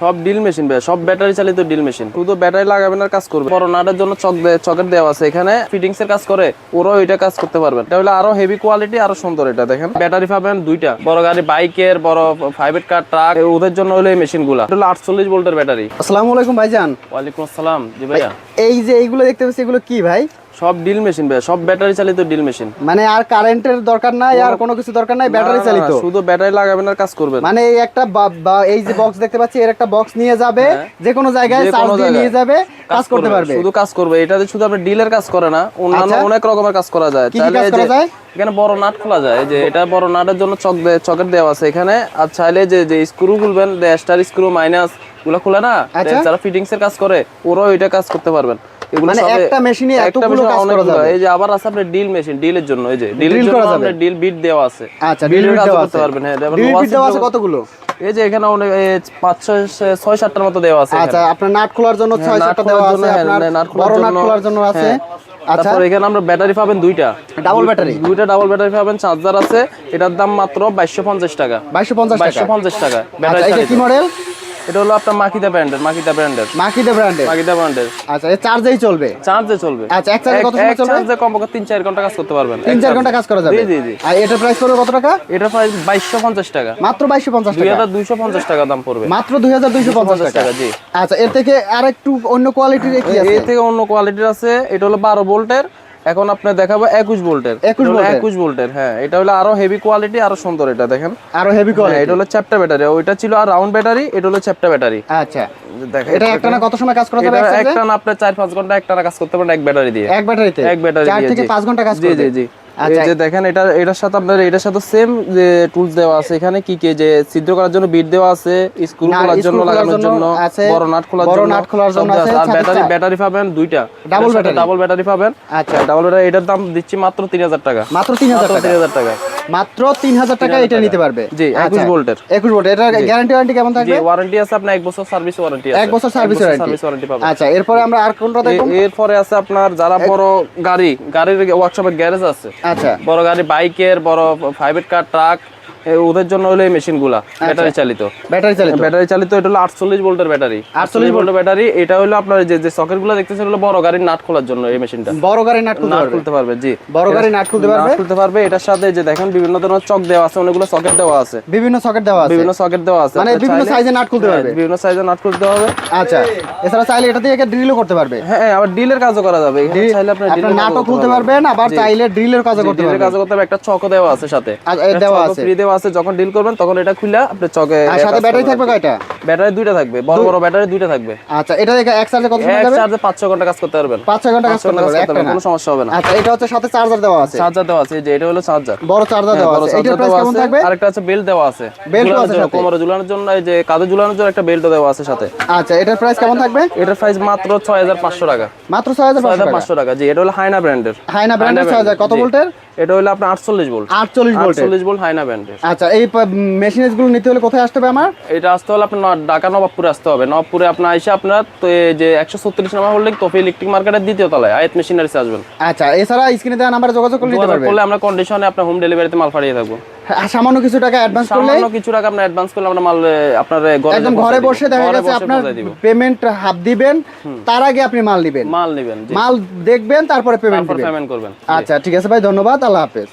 সব deal machine ভাই সব ব্যাটারি চালিত ডিল মেশিন শুধু ব্যাটারি লাগাবেন আর কাজ করবে নাটের জন্য চক দে- চকের দেওয়া আছে। এখানে ফিটিংস এর কাজ করে ওরাও এটা কাজ করতে পারবেন। এটা হলো আরও হেভি কোয়ালিটি আরও সুন্দর এটা দেখেন। ব্যাটারি পাবেন দুইটা। বড় গাড়ি বাইকের বড় প্রাইভেট কার ট্রাক ওদের জন্য হলো এই মেশিনগুলা এটা হলো আটচল্লিশ ভোল্টের ব্যাটারি আসসালামু আলাইকুম ভাইজান। ওয়ালাইকুম আসসালাম। জি ভাইয়া। এই যে এইগুলো দেখতে পাচ্ছি এগুলো কি ভাই? সব ডিল মেশিন ভাই সব ব্যাটারি চালিত ডিল মেশিন মানে আর কারেন্টের দরকার নাই আর কোনো কিছু দরকার নাই ব্যাটারি চালিত। শুধু ব্যাটারি লাগাবেন আর কাজ করবেন। মানে এই একটা এই যে বক্স দেখতে পাচ্ছি এর একটা বক্স নিয়ে যাবে যে কোনো জায়গায় হ্যাঁ। চার্জ দিয়ে নিয়ে যাবে কাজ করতে পারবে। শুধু কাজ করবে। এটাতে শুধু আপনার ডিলের কাজ করে না অন্যান্য আচ্ছা। অনেক রকমের কাজ করা যায়। চাইলে যে-? এখানে বড় নাট খোলা যায় যে এটা বড় নাটের জন্য চক চকের দেওয়া আছে এখানে। আর চাইলে যে যে স্ক্রু খুলবেন স্টার স্ক্রু মাইনাসগুলো খুলে না? আচ্ছা। যারা ফিটিংস এর কাজ করে ওরাও এটা কাজ করতে পারবেন। এগুলো মানে একটা মেশিনে এতগুলো কাজ করা যাবে। এই যে আবার আছে আপনার ডিল মেশিন ডিলের জন্য। এই যে ডিলের জন্য। আপনার ডিল বিট দেওয়া আছে। আচ্ছা ডিল কাজ দেওয়া আছে। পারবেন হ্যাঁ ডিল ওয়াসিফ দেওয়া আছে কতগুলো? এই যে এখানে অনেক পাঁচ ছয় ছয় সাতটার মতো দেওয়া আছে আচ্ছা আপনার নাট খোলার জন্য ছয় নাট সাতটা দেওয়া আছে হ্যাঁ, আপনার বড় নাট খোলার জন্য আছে। হ্যাঁ। আচ্ছা। তারপর এখানে আমরা ব্যাটারি পাবেন দুইটা। ডাবল ব্যাটারি দুইটা ডাবল ব্যাটারি পাবেন চার্জার আছে এটার দাম মাত্র বাইশশো পঞ্চাশ টাকা। বাইশশো পঞ্চাশ বাইশশো টাকা পঞ্চাশ টাকা। আচ্ছা ব্যাটারি কি মডেল এটা হলো আপনার মাকিদা ব্র্যান্ডের মাকিদা ব্র্যান্ডের। মাকিদে ব্র্যান্ডের? মাকিদা ব্র্যান্ডের। আচ্ছা এ চার্জেই চলবে? চার্জে চলবে। আচ্ছা, এক চার্জে কত সময় চলবে? চার্জে কমপক্ষে তিন চার ঘণ্টা কাজ করতে পারবেন। তিন এক চার চার্জে। ঘণ্টা কাজ করা যাবে? জি জি জি। আর এটার প্রাইস পড়বে কত টাকা? এটা প্রাইস বাইশশো পঞ্চাশ টাকা। মাত্র বাইশশো পঞ্চাশ দুই টাকা হাজার দুইশো পঞ্চাশ টাকা দাম পড়বে। মাত্র দুই হাজার দুইশো পঞ্চাশ টাকা। টাকা, জি। আচ্ছা এর থেকে আরেকটু অন্য কোয়ালিটির কি আছে? এর থেকে অন্য কোয়ালিটির আছে এটা হলো বারো ভোল্টের এখন আপনি দেখাবো একুশ ভোল্টের। 21 ভোল্টের? একুশ ভোল্টের হ্যাঁ। এটা হলো আরও হেভি কোয়ালিটি আরও সুন্দর এটা দেখেন। আরও হেভি হ্যাঁ, কোয়ালিটি এটা হলো চ্যাপ্টা ব্যাটারি ওইটা ছিল আর রাউন্ড ব্যাটারি এটা হলো চ্যাপ্টা ব্যাটারি আচ্ছা। এটা একটা না কত সময় কাজ করা যাবে এটা একটা না আপনি চার পাঁচ ঘণ্টা একটা কাজ করতে পারেন এক ব্যাটারি দিয়ে। এক ব্যাটারিতে এক ব্যাটারি দিয়ে থেকে জি। পাঁচ ঘণ্টা কাজ জি জি জি। এই আচ্ছা। যে দেখেন এটা এটার সাথে আপনার এটার সাথে সেম যে টুলস দেওয়া আছে এখানে কি কি যে ছিদ্র করার জন্য বিট দেওয়া আছে স্ক্রু খোলার জন্য লাগানোর জন্য বড় নাট খোলার বড় জন্য নাট খোলার জন্য আছে, আর ব্যাটারি ব্যাটারি পাবেন দুইটা। ডাবল ব্যাটারি ডাবল ব্যাটারি পাবেন। আচ্ছা। ডাবল ব্যাটারি এটার দাম দিচ্ছি মাত্র তিন হাজার টাকা। মাত্র তিন হাজার মাত্র টাকা। তিন হাজার টাকা। মাত্র তিন হাজার টাকা এটা নিতে পারবে। জি, 21 ভোল্টের। একুশ ভোল্ট এটা গ্যারান্টি ওয়ারেন্টি কেমন জি থাকবে ওয়ারেন্টি আছে আপনার এক বছর সার্ভিস ওয়ারেন্টি আছে। এক বছর সার্ভিস ওয়ারেন্টি পাবেন। আচ্ছা এরপরে আমরা আর কোনটা দেখব? এরপরে আছে আপনার যারা বড় গাড়ি গাড়ির ওয়ার্কশপে গ্যারেজ আছে। আচ্ছা। বড় গাড়ি বাইকের বড় প্রাইভেট কার ট্রাক ওদের জন্য হলো এই মেশিনগুলা ব্যাটারি চালিত। ব্যাটারি চালিত? ব্যাটারি চালিত এটা হলো আটচল্লিশ ভোল্টের ব্যাটারি। 48 আটচল্লিশ ভোল্টের ব্যাটারি এটা হলো আপনার যে যে সকেটগুলো দেখতেছেন হলো বড় গাড়ির নাট খোলার জন্য এই মেশিনটা। বড় গাড়ি নাট খুলতে নাট খুলতে পারবে জি। বড় গাড়ি নাট খুলতে পারবে? খুলতে পারবে এটার সাথে যে দেখেন বিভিন্ন ধরনের চক দেওয়া আছে অনেকগুলো সকেট দেওয়া আছে। বিভিন্ন সকেট দেওয়া আছে। বিভিন্ন সকেট দেওয়া আছে। মানে বিভিন্ন সাইজে নাট খুলতে হ্যাঁ, পারবে। বিভিন্ন সাইজে নাট খুলতে হবে। আচ্ছা এছাড়া চাইলে এটা দিয়ে ড্রিলও করতে পারবে। হ্যাঁ আবার ডিলের কাজও করা যাবে। চাইলে আপনি নাটও খুলতে পারবেন। আবার চাইলে ড্রিলের কাজও করতে পারবেন। কাজও করতে হবে। একটা চকও দেওয়া আছে সাথে। আচ্ছা, দেওয়া আছে। দেওয়া আছে যখন ডিল করবেন তখন এটা খুলে আপনি চকে আর সাথে ব্যাটারি থাকবে। কয়টা? ব্যাটারি দুইটা থাকবে বড় বড় ব্যাটারি দুইটা থাকবে। আচ্ছা এটা দেখে এক চার্জে কত সময় এক চার্জে পাঁচ ছ ঘণ্টা কাজ করতে পারবেন। পাঁচ ছয় ঘণ্টা কাজ করতে পারবেন কোনো সমস্যা হবে না। আচ্ছা এটা হচ্ছে সাথে চার্জার দেওয়া আছে। চার্জার দেওয়া আছে এই যে এটা হলো চার্জার বড় চার্জার দেওয়া আছে। এটার প্রাইস কেমন থাকবে? আরেকটা আছে। বেল্ট দেওয়া আছে ঝুলানোর আছে সাথে? কোমরে ঝুলানোর জন্য এই যে কাঁধে ঝুলানোর জন্য একটা বেল্ট দেওয়া আছে সাথে। আচ্ছা এটার প্রাইস কেমন থাকবে? এটার প্রাইস মাত্র ছয় হাজার পাঁচশো টাকা। মাত্র ছয় হাজার ছয় হাজার পাঁচশো পাঁচশো টাকা জি এটা হলো হাইনা ব্র্যান্ডের হাইনা ব্র্যান্ডের ছয় হাজার কত ভোল্টের? এটা হলো আপনার আটচল্লিশ ভোল্ট। আটচল্লিশ ভোল্টের। আটচল্লিশ ভোল্ট হাইনা ব্র্যান্ডের আচ্ছা এই মেশিনারিজগুলো নিতে হলে কোথায় আসতে হবে আমার? এটা আসতে হলে আপনার ঢাকা নবাবপুরে আসতে হবে। নবাবপুরে আপনার আইসা আপনার তো যে একশো ছত্রিশ নাম্বার হোল্ডিং তোফি ইলেকট্রিক মার্কেটের দ্বিতীয় তলায় আয়াত মেশিনারিস আসবেন। আচ্ছা এছাড়া স্ক্রিনে দেওয়া নাম্বারে যোগাযোগ করে নিতে যোগাযোগ পারবে? করলে আমরা কন্ডিশনে আপনার হোম ডেলিভারিতে মাল পাঠিয়ে থাকব। হ্যাঁ, সামান্য কিছু টাকা অ্যাডভান্স করলে সামান্য কিছু টাকা আপনার অ্যাডভান্স করলে আমরা মাল আপনার ঘরে একদম ঘরে বসে দেখা গেছে আপনার পেমেন্ট হাফ দিবেন তার আগে আপনি মাল দিবেন মাল নেবেন মাল দেখবেন তারপরে পেমেন্ট পেমেন্ট করবেন আচ্ছা ঠিক আছে ভাই ধন্যবাদ আল্লাহ হাফেজ।